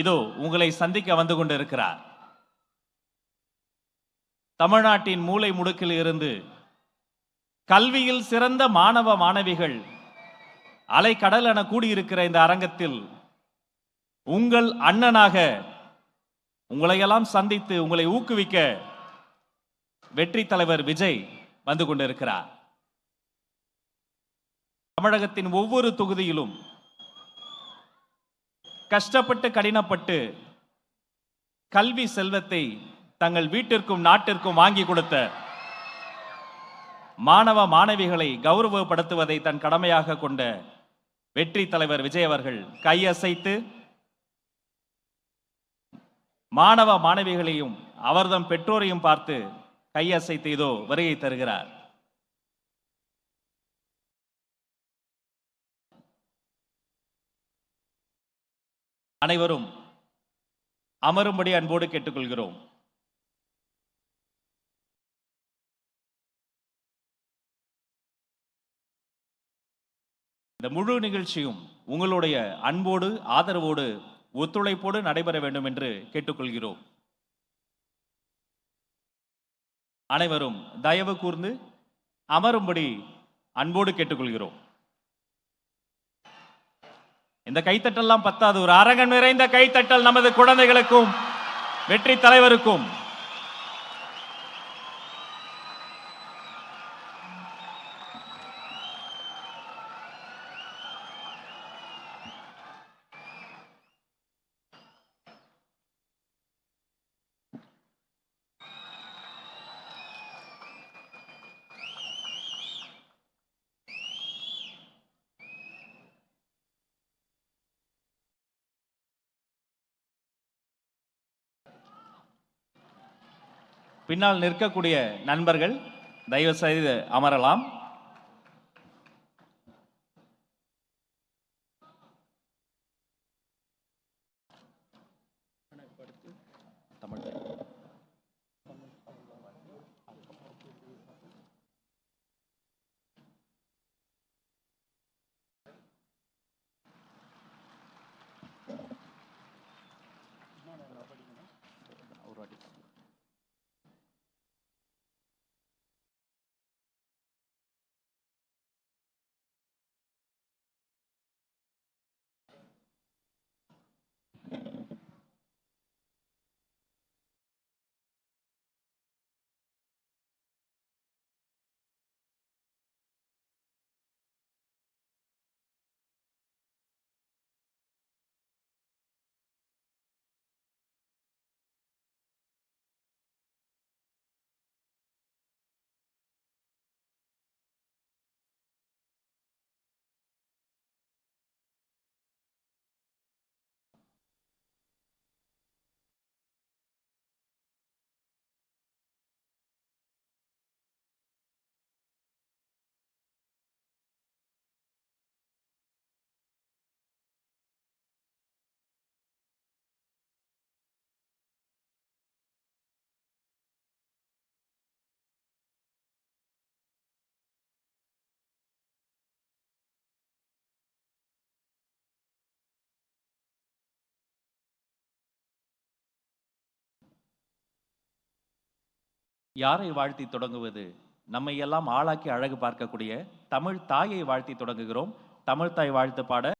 இதோ உங்களை சந்திக்க வந்து கொண்டிருக்கிறார். தமிழ்நாட்டின் மூளை முடுக்கில் இருந்து கல்வியில் சிறந்த மாணவ மாணவிகள் அலைக்கடல் என கூடியிருக்கிற இந்த அரங்கத்தில் உங்கள் அண்ணனாக உங்களையெல்லாம் சந்தித்து உங்களை ஊக்குவிக்க வெற்றி தலைவர் விஜய் வந்து கொண்டிருக்கிறார். தமிழகத்தின் ஒவ்வொரு தொகுதியிலும் கஷ்டப்பட்டு கடினப்பட்டு கல்வி செல்வத்தை தங்கள் வீட்டிற்கும் நாட்டிற்கும் வாங்கி கொடுத்த மாணவ மாணவிகளை கௌரவப்படுத்துவதை தன் கடமையாக கொண்ட வெற்றி தலைவர் விஜய் அவர்கள் கையசைத்து மாணவ மாணவிகளையும் அவர்தம் பெற்றோரையும் பார்த்து கையசைத்து இதோ வருகை தருகிறார். அனைவரும் அமரும்படி அன்போடு கேட்டுக்கொள்கிறோம். இந்த முழு நிகழ்ச்சியும் உங்களுடைய அன்போடு ஆதரவோடு ஒத்துழைப்போடு நடைபெற வேண்டும் என்று கேட்டுக்கொள்கிறோம். அனைவரும் தயவு கூர்ந்து அமரும்படி அன்போடு கேட்டுக்கொள்கிறோம். இந்த கைத்தட்டல்லாம் பத்தாது. ஒரு அரங்கன் நிறைந்த கைத்தட்டல் நமது குழந்தைகளுக்கும் வெற்றி தலைவருக்கும். பின்னால் நிற்கக்கூடிய நண்பர்கள் தயவு செய்து அமரலாம். யாரை வாழ்த்தி தொடங்குவது? நம்மை எல்லாம் ஆளாக்கி அழகு பார்க்கக்கூடிய தமிழ் தாயை வாழ்த்தி தொடங்குகிறோம். தமிழ் தாய் வாழ்த்து பாட